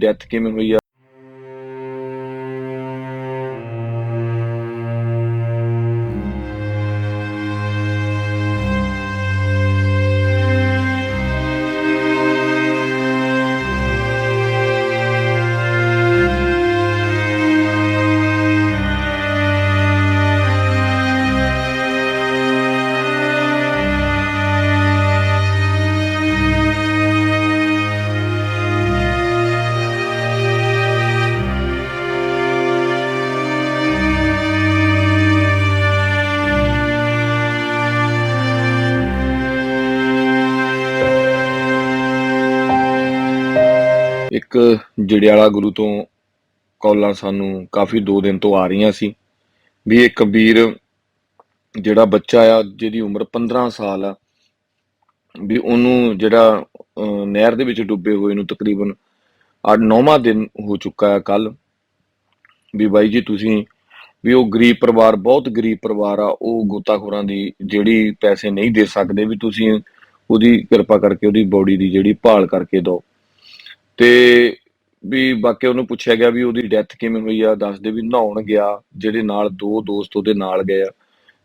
Death ਕਿਵੇਂ ਹੋਈ ਆ ਇੱਕ ਜੜਿਆਲਾ ਗੁਰੂ ਤੋਂ ਕਾਲਾਂ ਸਾਨੂੰ ਕਾਫੀ 2 ਦਿਨ ਤੋਂ ਆ ਰਹੀਆਂ ਸੀ। ਵੀ ਇੱਕ ਵੀਰ ਜਿਹੜਾ ਬੱਚਾ ਆ, ਜਿਹਦੀ ਉਮਰ 15 ਸਾਲ ਆ, ਵੀ ਉਹਨੂੰ ਜਿਹੜਾ ਨਹਿਰ ਦੇ ਵਿੱਚ ਡੁੱਬੇ ਹੋਏ ਨੂੰ ਤਕਰੀਬਨ 8-9ਵਾਂ ਦਿਨ ਹੋ ਚੁੱਕਾ ਹੈ ਕੱਲ ਵੀ ਬਾਈ ਜੀ ਤੁਸੀਂ, ਵੀ ਉਹ ਗਰੀਬ ਪਰਿਵਾਰ, ਬਹੁਤ ਗਰੀਬ ਪਰਿਵਾਰ ਆ, ਉਹ ਗੋਤਾਖੋਰਾਂ ਦੀ ਜਿਹੜੀ ਪੈਸੇ ਨਹੀਂ ਦੇ ਸਕਦੇ, ਵੀ ਤੁਸੀਂ ਉਹਦੀ ਕਿਰਪਾ ਕਰਕੇ ਉਹਦੀ ਬੋਡੀ ਦੀ ਜਿਹੜੀ ਭਾਲ ਕਰਕੇ ਦਿਓ। ਤੇ ਵੀ ਬਾਕੀ ਉਹਨੂੰ ਪੁੱਛਿਆ ਗਿਆ ਵੀ ਉਹਦੀ ਡੈਥ ਕਿਵੇਂ ਹੋਈ ਆ, ਦੱਸਦੇ ਵੀ ਨਹਾਉਣ ਗਿਆ, ਜਿਹੜੇ ਨਾਲ ਦੋ ਦੋਸਤ ਉਹਦੇ ਨਾਲ ਗਏ ਆ।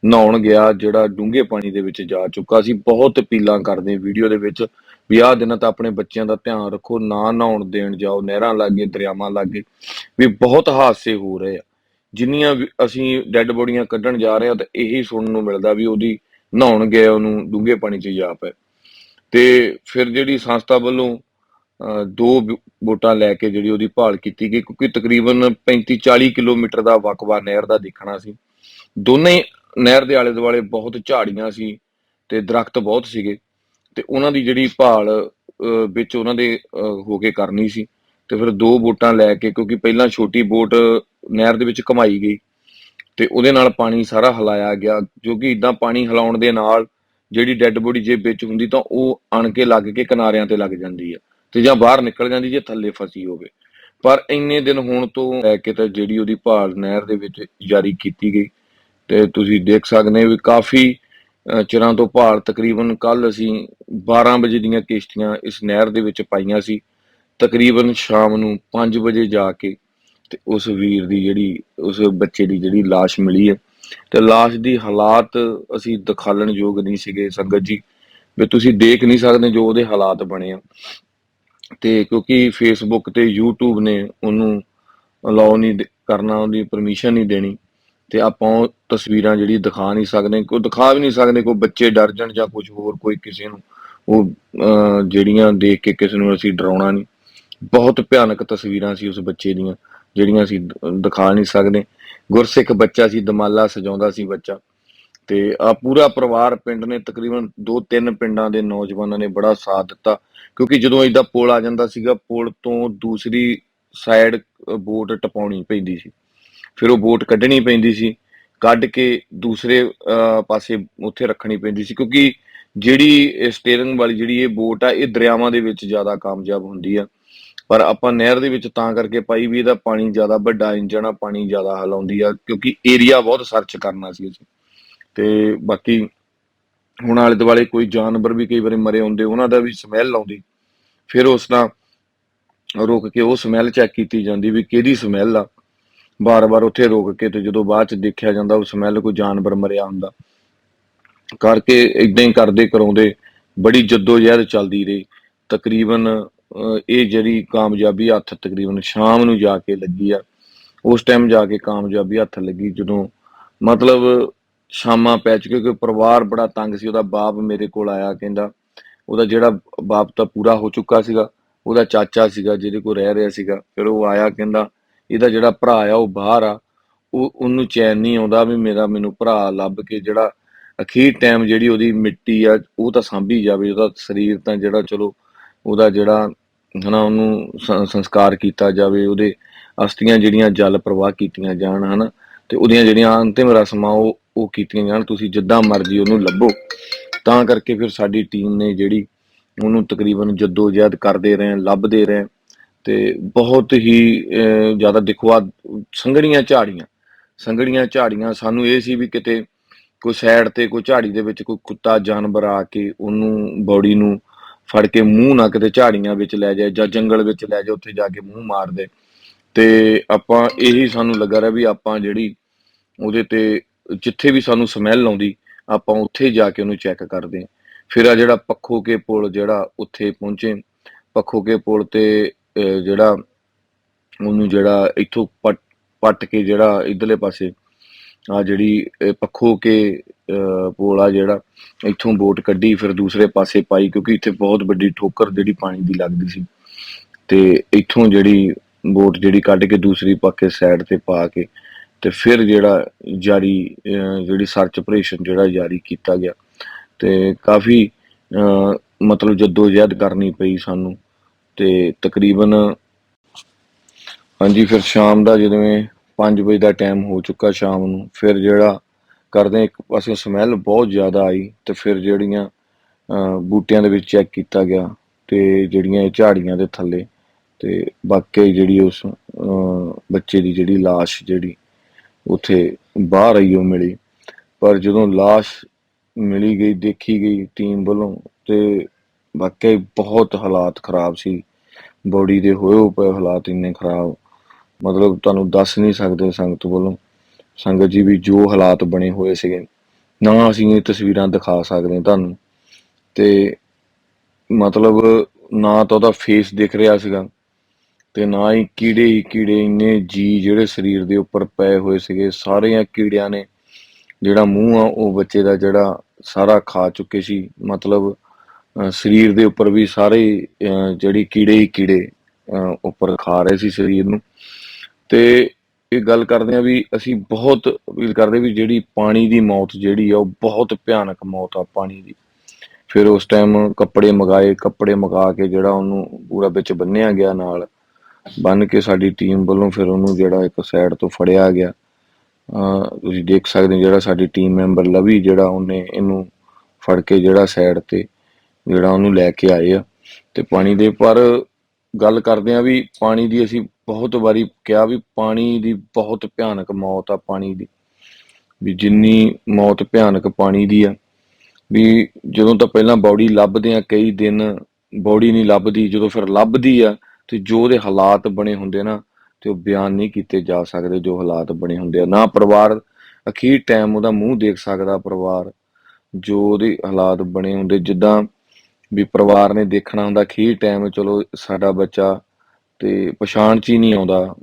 ਨਹਾਉਣ ਗਿਆ, ਜਿਹੜਾ ਡੂੰਘੇ ਪਾਣੀ ਦੇ ਵਿੱਚ ਜਾ ਚੁੱਕਾ ਸੀ। ਬਹੁਤ ਅਪੀਲਾਂ ਕਰਦੇ ਵੀਡੀਓ ਦੇ ਵਿੱਚ ਵੀ ਆਹ ਦਿਨਾਂ ਤਾਂ ਆਪਣੇ ਬੱਚਿਆਂ ਦਾ ਧਿਆਨ ਰੱਖੋ, ਨਾ ਨਹਾਉਣ ਦੇਣ ਜਾਓ, ਨਹਿਰਾਂ ਲਾਗੇ, ਦਰਿਆਵਾਂ ਲਾਗੇ, ਵੀ ਬਹੁਤ ਹਾਦਸੇ ਹੋ ਰਹੇ ਆ। ਜਿੰਨੀਆਂ ਵੀ ਅਸੀਂ ਡੈੱਡ ਬੋਡੀਆਂ ਕੱਢਣ ਜਾ ਰਹੇ ਆ, ਤਾਂ ਇਹੀ ਸੁਣਨ ਨੂੰ ਮਿਲਦਾ ਵੀ ਉਹਦੀ ਨਹਾਉਣ ਗਿਆ ਉਹਨੂੰ ਡੂੰਘੇ ਪਾਣੀ 'ਚ ਜਾ ਪਏ। ਤੇ ਫਿਰ ਜਿਹੜੀ ਸੰਸਥਾ ਵੱਲੋਂ ਦੋ ਬ- ਬੋਟਾਂ ਲੈ ਕੇ ਜਿਹੜੀ ਉਹਦੀ ਭਾਲ ਕੀਤੀ ਗਈ, ਕਿਉਂਕਿ ਤਕਰੀਬਨ 35 40 ਕਿਲੋਮੀਟਰ ਦਾ ਵਕਵਾ ਨਹਿਰ ਦਾ ਦੇਖਣਾ ਸੀ। ਦੋਨੇ ਨਹਿਰ ਦੇ ਆਲੇ ਦੁਆਲੇ ਬਹੁਤ ਝਾੜੀਆਂ ਸੀ ਤੇ ਦਰਖਤ ਬਹੁਤ ਸੀਗੇ ਤੇ ਉਹਨਾਂ ਦੀ ਜਿਹੜੀ ਭਾਲ ਵਿੱਚ ਉਹਨਾਂ ਦੇ ਹੋ ਕੇ ਕਰਨੀ ਸੀ। ਤੇ ਫਿਰ ਦੋ ਬੋਟਾਂ ਲੈ ਕੇ, ਕਿਉਂਕਿ ਪਹਿਲਾਂ ਛੋਟੀ ਬੋਟ ਨਹਿਰ ਦੇ ਵਿੱਚ ਘਮਾਈ ਗਈ ਤੇ ਉਹਦੇ ਨਾਲ ਪਾਣੀ ਸਾਰਾ ਹਿਲਾਇਆ ਗਿਆ, ਜੋ ਕਿ ਇਦਾਂ ਪਾਣੀ ਹਿਲਾਉਣ ਦੇ ਨਾਲ ਜਿਹੜੀ ਡੈੱਡ ਬੋਡੀ ਜੇ ਵਿੱਚ ਹੁੰਦੀ ਤਾਂ ਉਹ ਅਣ ਕੇ ਲੱਗ ਕੇ ਕਿਨਾਰਿਆਂ ਤੇ ਲੱਗ ਜਾਂਦੀ ਆ। ਤੇ ਜਾਂ ਬਾਹਰ ਨਿਕਲ ਜਾਂਦੀ ਜੇ ਥੱਲੇ ਫਸੀ ਹੋਵੇ। ਪਰ ਇੰਨੇ ਦਿਨ ਹੋਣ ਤੋਂ ਲੈ ਕੇ ਤਾਂ ਜਿਹੜੀ ਉਹਦੀ ਭਾਲ ਨਹਿਰ ਦੇ ਵਿੱਚ ਜਾਰੀ ਕੀਤੀ ਗਈ, ਤੇ ਤੁਸੀਂ ਦੇਖ ਸਕਦੇ ਹੋ ਵੀ ਕਾਫੀ ਚਿਰਾਂ ਤੋਂ ਭਾਲ ਤਕਰੀਬਨ ਕੱਲ ਅਸੀਂ 12 ਵਜੇ ਦੀਆਂ ਕਿਸ਼ਤੀਆਂ ਇਸ ਨਹਿਰ ਦੇ ਵਿੱਚ ਪਾਈਆਂ ਸੀ। ਤਕਰੀਬਨ ਸ਼ਾਮ ਨੂੰ 5 ਵਜੇ ਜਾ ਕੇ ਤੇ ਉਸ ਵੀਰ ਦੀ ਜਿਹੜੀ, ਉਸ ਬੱਚੇ ਦੀ ਜਿਹੜੀ ਲਾਸ਼ ਮਿਲੀ ਹੈ। ਤੇ ਲਾਸ਼ ਦੀ ਹਾਲਾਤ ਅਸੀਂ ਦਿਖਾਲਣ ਯੋਗ ਨਹੀਂ ਸੀਗੇ ਸੰਗਤ ਜੀ, ਵੀ ਤੁਸੀਂ ਦੇਖ ਨਹੀਂ ਸਕਦੇ ਜੋ ਉਹਦੇ ਹਾਲਾਤ ਬਣੇ ਆ। ਤੇ ਕਿਉਂਕਿ ਫੇਸਬੁੱਕ ਤੇ YouTube ਨੇ ਉਹਨੂੰ ਅਲਾਉ ਨਹੀਂ ਕਰਨਾ, ਉਹਦੀ ਪਰਮਿਸ਼ਨ ਨਹੀਂ ਦੇਣੀ ਤੇ ਆਪਾਂ ਉਹ ਤਸਵੀਰਾਂ ਜਿਹੜੀ ਦਿਖਾ ਨਹੀਂ ਸਕਦੇ, ਕੋਈ ਦਿਖਾ ਵੀ ਨਹੀਂ ਸਕਦੇ, ਕੋਈ ਬੱਚੇ ਡਰ ਜਾਣ ਜਾਂ ਕੁਝ ਹੋਰ, ਕੋਈ ਕਿਸੇ ਨੂੰ ਉਹ ਜਿਹੜੀਆਂ ਦੇਖ ਕੇ ਕਿਸੇ ਨੂੰ ਅਸੀਂ ਡਰਾਉਣਾ ਨਹੀਂ। ਬਹੁਤ ਭਿਆਨਕ ਤਸਵੀਰਾਂ ਸੀ ਉਸ ਬੱਚੇ ਦੀਆਂ, ਜਿਹੜੀਆਂ ਅਸੀਂ ਦਿਖਾ ਨਹੀਂ ਸਕਦੇ। ਗੁਰਸਿੱਖ ਬੱਚਾ ਸੀ, ਦਮਾਲਾ ਸਜਾਉਂਦਾ ਸੀ ਬੱਚਾ। ਤੇ ਆ ਪੂਰਾ ਪਰਿਵਾਰ ਪਿੰਡ ਨੇ ਤਕਰੀਬਨ ਦੋ ਤਿੰਨ ਪਿੰਡਾਂ ਦੇ ਨੌਜਵਾਨਾਂ ਨੇ ਬੜਾ ਸਾਥ ਦਿੱਤਾ। ਕਿਉਂਕਿ ਜਦੋਂ ਇਹਦਾ ਪੁਲ ਆ ਜਾਂਦਾ ਸੀਗਾ, ਪੁਲ ਤੋਂ ਦੂਸਰੀ ਸਾਈਡ ਬੋਟ ਟਪਾਉਣੀ ਪੈਂਦੀ ਸੀ। ਫਿਰ ਉਹ ਬੋਟ ਕੱਢਣੀ ਪੈਂਦੀ ਸੀ। ਕੱਢ ਕੇ ਦੂਸਰੇ ਪਾਸੇ ਉੱਥੇ ਰੱਖਣੀ ਪੈਂਦੀ ਸੀ। ਕਿਉਂਕਿ ਜਿਹੜੀ ਸਟੀਅਰਿੰਗ ਵਾਲੀ ਜਿਹੜੀ ਇਹ ਬੋਟ ਆ, ਇਹ ਦਰਿਆਵਾਂ ਦੇ ਵਿੱਚ ਜ਼ਿਆਦਾ ਕਾਮਯਾਬ ਹੁੰਦੀ ਆ। ਪਰ ਆਪਾਂ ਨਹਿਰ ਦੇ ਵਿੱਚ ਤਾਂ ਕਰਕੇ ਪਾਈ ਵੀ ਇਹਦਾ ਪਾਣੀ ਜ਼ਿਆਦਾ ਵੱਡਾ, ਇੰਜਣ ਆ, ਪਾਣੀ ਜ਼ਿਆਦਾ ਹਲਾਉਂਦੀ ਆ। ਕਿਉਂਕਿ ਏਰੀਆ ਬਹੁਤ ਸਰਚ ਕਰਨਾ ਸੀ ਅਸੀਂ। ਤੇ ਬਾਕੀ ਹੁਣ ਆਲੇ ਦੁਆਲੇ ਕੋਈ ਜਾਨਵਰ ਵੀ ਕਈ ਵਾਰੀ ਮਰੇ ਹੁੰਦੇ, ਉਹਨਾਂ ਦਾ ਵੀ ਸਮੈਲ ਆਉਂਦੀ। ਫਿਰ ਉਸ ਨਾਲ ਰੁਕ ਕੇ ਉਹ ਸਮੈਲ ਚੈੱਕ ਕੀਤੀ ਜਾਂਦੀ ਵੀ ਕਿਹਦੀ ਸਮੈਲ ਆ। ਬਾਰ-ਬਾਰ ਉੱਥੇ ਰੁਕ ਕੇ ਤੇ ਜਦੋਂ ਬਾਅਦ ਚ ਦੇਖਿਆ ਜਾਂਦਾ ਉਹ ਸਮੈਲ ਕੋਈ ਜਾਨਵਰ ਮਰਿਆ ਹੁੰਦਾ। ਕਰਕੇ ਇਦਾਂ ਹੀ ਕਰਦੇ ਕਰਾਉਂਦੇ, ਬੜੀ ਜਹਿਦ ਚੱਲਦੀ ਰਹੀ। ਤਕਰੀਬਨ ਇਹ ਜਿਹੜੀ ਕਾਮਯਾਬੀ ਹੱਥ ਤਕਰੀਬਨ ਸ਼ਾਮ ਨੂੰ ਜਾ ਕੇ ਲੱਗੀ ਆ, ਉਸ ਟਾਈਮ ਜਾ ਕੇ ਕਾਮਯਾਬੀ ਹੱਥ ਲੱਗੀ ਜਦੋਂ ਮਤਲਬ ਸ਼ਾਮਾਂ ਪੈ ਚੁੱਕੇ ਕਿ ਪਰਿਵਾਰ ਬੜਾ ਤੰਗ ਸੀ, ਉਹਦਾ ਬਾਪ ਮੇਰੇ ਕੋਲ ਆਇਆ ਕਹਿੰਦਾ, ਉਹਦਾ ਜਿਹੜਾ ਬਾਪ ਤਾਂ ਪੂਰਾ ਹੋ ਚੁੱਕਾ ਸੀਗਾ, ਉਹਦਾ ਚਾਚਾ ਸੀਗਾ ਜਿਹਦੇ ਕੋਲ ਰਹਿ ਰਿਹਾ ਸੀਗਾ, ਫਿਰ ਉਹ ਆਇਆ ਕਹਿੰਦਾ, ਇਹਦਾ ਜਿਹੜਾ ਭਰਾ ਆ ਉਹ ਬਾਹਰ ਆ, ਉਹ, ਉਹਨੂੰ ਚੈਨ ਨਹੀਂ ਆਉਂਦਾ ਵੀ ਮੇਰਾ ਮੈਨੂੰ ਭਰਾ ਲੱਭ ਕੇ ਜਿਹੜਾ ਅਖੀਰ ਟਾਈਮ ਜਿਹੜੀ ਉਹਦੀ ਮਿੱਟੀ ਆ, ਉਹ ਤਾਂ ਸਾਂਭੀ ਜਾਵੇ, ਉਹਦਾ ਸਰੀਰ ਤਾਂ ਜਿਹੜਾ ਚਲੋ, ਉਹਦਾ ਜਿਹੜਾ ਹਨਾ ਉਹਨੂੰ ਸੰਸਕਾਰ ਕੀਤਾ ਜਾਵੇ, ਉਹਦੇ ਅਸਥੀਆਂ ਜਿਹੜੀਆਂ ਜਲ ਪ੍ਰਵਾਹ ਕੀਤੀਆਂ ਜਾਣ ਹਨਾ, ਤੇ ਉਹਦੀਆਂ ਜਿਹੜੀਆਂ ਅੰਤਿਮ ਰਸਮਾਂ ਉਹ ਉਹ ਕੀਤੀਆਂ ਜਾਣ, ਤੁਸੀਂ ਜਿੱਦਾਂ ਮਰਜ਼ੀ ਉਹਨੂੰ ਲੱਭੋ। ਤਾਂ ਕਰਕੇ ਫਿਰ ਸਾਡੀ ਟੀਮ ਨੇ ਜਿਹੜੀ ਉਹਨੂੰ ਤਕਰੀਬਨ ਜੱਦੋ ਜਹਿਦ ਕਰਦੇ ਰਹੇ, ਲੱਭਦੇ ਰਹੇ ਤੇ ਬਹੁਤ ਹੀ ਜ਼ਿਆਦਾ ਦੇਖੋ ਆ ਝਾੜੀਆਂ। ਸੰਘਣੀਆਂ ਝਾੜੀਆਂ ਸਾਨੂੰ ਇਹ ਸੀ ਵੀ ਕਿਤੇ ਕੋਈ ਸਾਈਡ ਤੇ ਕੋਈ ਝਾੜੀ ਦੇ ਵਿੱਚ ਕੋਈ ਕੁੱਤਾ, ਜਾਨਵਰ ਆ ਕੇ ਉਹਨੂੰ, ਬੋਡੀ ਨੂੰ ਫੜ ਕੇ ਮੂੰਹ ਨਾ ਕਿਤੇ ਝਾੜੀਆਂ ਵਿੱਚ ਲੈ ਜਾਏ ਜਾਂ ਜੰਗਲ ਵਿੱਚ ਲੈ ਜਾਏ, ਉੱਥੇ ਜਾ ਕੇ ਮੂੰਹ ਮਾਰ ਦੇ। ਤੇ ਆਪਾਂ ਇਹੀ ਸਾਨੂੰ ਲੱਗਾ ਰਿਹਾ ਵੀ ਆਪਾਂ ਜਿਹੜੀ ਉਹਦੇ ਤੇ ਜਿੱਥੇ ਵੀ ਸਾਨੂੰ ਸਮੈਲ ਆਉਂਦੀ ਆਪਾਂ ਉੱਥੇ ਜਾ ਕੇ ਉਹਨੂੰ ਚੈੱਕ ਕਰਦੇ ਹਾਂ। ਫਿਰ ਆ ਜਿਹੜਾ ਪੱਖੋ ਕੇ ਪੁਲ ਜਿਹੜਾ ਉੱਥੇ ਪਹੁੰਚੇ ਪੱਖੋ ਕੇ ਪੁਲ ਤੇ ਜਿਹੜਾ ਉਹਨੂੰ ਜਿਹੜਾ ਇੱਥੋਂ ਪੱਟ ਕੇ ਜਿਹੜਾ ਇਧਰਲੇ ਪਾਸੇ ਆ ਜਿਹੜੀ ਪੱਖੋ ਕੇ ਅਹ, ਪੁਲ ਆ ਜਿਹੜਾ ਇੱਥੋਂ ਬੋਟ ਕੱਢੀ ਫਿਰ ਦੂਸਰੇ ਪਾਸੇ ਪਾਈ ਕਿਉਂਕਿ ਇੱਥੇ ਬਹੁਤ ਵੱਡੀ ਠੋਕਰ ਜਿਹੜੀ ਪਾਣੀ ਦੀ ਲੱਗਦੀ ਸੀ। ਤੇ ਇੱਥੋਂ ਜਿਹੜੀ ਬੋਟ ਜਿਹੜੀ ਕੱਢ ਕੇ ਦੂਸਰੀ ਪਾਕੇ ਸਾਈਡ ਤੇ ਪਾ ਕੇ ਤੇ ਫਿਰ ਜਿਹੜਾ ਜਾਰੀ ਜਿਹੜੀ ਸਰਚ ਆਪਰੇਸ਼ਨ ਜਿਹੜਾ ਜਾਰੀ ਕੀਤਾ ਗਿਆ ਤੇ ਕਾਫੀ ਅਹ, ਮਤਲਬ ਜਦੋਜਹਿਦ ਕਰਨੀ ਪਈ ਸਾਨੂੰ ਤੇ ਤਕਰੀਬਨ ਹਾਂਜੀ ਫਿਰ ਸ਼ਾਮ ਦਾ ਜਿਵੇਂ 5 ਵਜੇ ਦਾ ਟਾਈਮ ਹੋ ਚੁੱਕਾ ਸ਼ਾਮ ਨੂੰ ਫਿਰ ਜਿਹੜਾ ਕਰਦੇ ਇੱਕ ਪਾਸੇ ਸਮੈਲ ਬਹੁਤ ਜ਼ਿਆਦਾ ਆਈ ਤੇ ਫਿਰ ਜਿਹੜੀਆਂ ਬੂਟਿਆਂ ਦੇ ਵਿੱਚ ਚੈੱਕ ਕੀਤਾ ਗਿਆ ਤੇ ਜਿਹੜੀਆਂ ਇਹ ਝਾੜੀਆਂ ਦੇ ਥੱਲੇ ਤੇ ਵਾਕਈ ਜਿਹੜੀ ਉਸ ਬੱਚੇ ਦੀ ਜਿਹੜੀ লাশ ਜਿਹੜੀ ਉੱਥੇ ਬਾਹਰ ਆਈ ਉਹ ਮਿਲੀ। ਪਰ ਜਦੋਂ লাশ ਮਿਲੀ ਗਈ, ਦੇਖੀ ਗਈ ਟੀਮ ਵੱਲੋਂ ਤੇ ਵਾਕਈ ਬਹੁਤ ਹਾਲਾਤ ਖਰਾਬ ਸੀ। ਬੋਡੀ ਦੇ ਹੋਏ ਹੋਏ ਪਏ ਹਾਲਾਤ ਇੰਨੇ ਖਰਾਬ। ਮਤਲਬ ਤੁਹਾਨੂੰ ਦੱਸ ਨਹੀਂ ਸਕਦੇ ਸੰਗਤ ਵੱਲੋਂ। ਸੰਗਤ ਜੀ ਵੀ ਜੋ ਹਾਲਾਤ ਬਣੇ ਹੋਏ ਸੀਗੇ, ਨਾ ਅਸੀਂ ਇਹ ਤਸਵੀਰਾਂ ਦਿਖਾ ਸਕਦੇ ਤੁਹਾਨੂੰ। ਤੇ ਮਤਲਬ ਨਾ ਤਾਂ ਉਹਦਾ ਫੇਸ ਦਿਖ ਰਿਹਾ ਸੀਗਾ। ਤੇ ਨਾ ਹੀ ਕੀੜੇ ਹੀ ਕੀੜੇ ਇੰਨੇ ਜੀ ਜਿਹੜੇ ਸਰੀਰ ਦੇ ਉੱਪਰ ਪਏ ਹੋਏ ਸੀਗੇ ਸਾਰਿਆਂ ਕੀੜਿਆਂ ਨੇ। ਜਿਹੜਾ ਮੂੰਹ ਆ ਉਹ ਬੱਚੇ ਦਾ ਜਿਹੜਾ ਸਾਰਾ ਖਾ ਚੁੱਕੇ ਸੀ। ਮਤਲਬ ਸਰੀਰ ਦੇ ਉੱਪਰ ਵੀ ਸਾਰੇ ਅਹ, ਜਿਹੜੀ ਕੀੜੇ ਹੀ ਕੀੜੇ ਉੱਪਰ ਖਾ ਰਹੇ ਸੀ ਸਰੀਰ ਨੂੰ। ਤੇ ਇਹ ਗੱਲ ਕਰਦੇ ਆ ਵੀ ਅਸੀਂ ਬਹੁਤ ਅਪੀਲ ਕਰਦੇ ਵੀ ਜਿਹੜੀ ਪਾਣੀ ਦੀ ਮੌਤ ਜਿਹੜੀ ਆ ਉਹ ਬਹੁਤ ਭਿਆਨਕ ਮੌਤ ਆ ਪਾਣੀ ਦੀ। ਫਿਰ ਉਸ ਟਾਈਮ ਕੱਪੜੇ ਮਗਾਏ ਕੱਪੜੇ ਮਗਾ ਕੇ ਜਿਹੜਾ ਉਹਨੂੰ ਪੂਰਾ ਵਿੱਚ ਬੰਨਿਆ ਗਿਆ ਨਾਲ। ਬੰਨ ਕੇ ਸਾਡੀ ਟੀਮ ਵੱਲੋਂ ਫਿਰ ਉਹਨੂੰ ਜਿਹੜਾ ਇੱਕ ਸਾਈਡ ਤੋਂ ਫੜਿਆ ਗਿਆ। ਤੁਸੀਂ ਦੇਖ ਸਕਦੇ ਹੋ ਜਿਹੜਾ ਸਾਡੀ ਟੀਮ ਮੈਂਬਰ ਲਵੀ ਜਿਹੜਾ ਉਹਨੇ ਇਹਨੂੰ ਫੜ ਕੇ ਜਿਹੜਾ ਸਾਈਡ ਤੇ ਜਿਹੜਾ ਉਹਨੂੰ ਲੈ ਕੇ ਆਏ ਆ। ਤੇ ਪਾਣੀ ਦੇ ਪਰ ਗੱਲ ਕਰਦੇ ਆ ਵੀ ਪਾਣੀ ਦੀ ਅਸੀਂ ਬਹੁਤ ਵਾਰੀ ਕਿਹਾ ਵੀ ਪਾਣੀ ਦੀ ਬਹੁਤ ਭਿਆਨਕ ਮੌਤ ਆ ਪਾਣੀ ਦੀ। ਵੀ ਜਿੰਨੀ ਮੌਤ ਭਿਆਨਕ ਪਾਣੀ ਦੀ ਆ, ਵੀ ਜਦੋਂ ਤਾਂ ਪਹਿਲਾਂ ਬੋਡੀ ਲੱਭਦੇ ਆ ਕਈ ਦਿਨ ਬੋਡੀ ਨਹੀਂ ਲੱਭਦੀ, ਜਦੋਂ ਫਿਰ ਲੱਭਦੀ ਆ ਤੇ ਜੋ ਉਹਦੇ ਹਾਲਾਤ ਬਣੇ ਹੁੰਦੇ ਨਾ, ਤੇ ਉਹ ਬਿਆਨ ਨਹੀਂ ਕੀਤੇ ਜਾ ਸਕਦੇ ਜੋ ਹਾਲਾਤ ਬਣੇ ਹੁੰਦੇ ਆ। ਨਾ ਪਰਿਵਾਰ, ਅਖੀਰ ਟਾਈਮ ਉਹਦਾ ਮੂੰਹ ਦੇਖ ਸਕਦਾ ਪਰਿਵਾਰ, ਜੋ ਉਹਦੇ ਹਾਲਾਤ ਬਣੇ ਹੁੰਦੇ। ਜਿੱਦਾਂ ਵੀ ਪਰਿਵਾਰ ਨੇ ਦੇਖਣਾ ਹੁੰਦਾ, ਅਖੀਰ ਟਾਈਮ ਚਲੋ ਸਾਡਾ ਬੱਚਾ ਤੇ ਪਛਾਣ ਚ ਹੀ ਨਹੀਂ ਆਉਂਦਾ।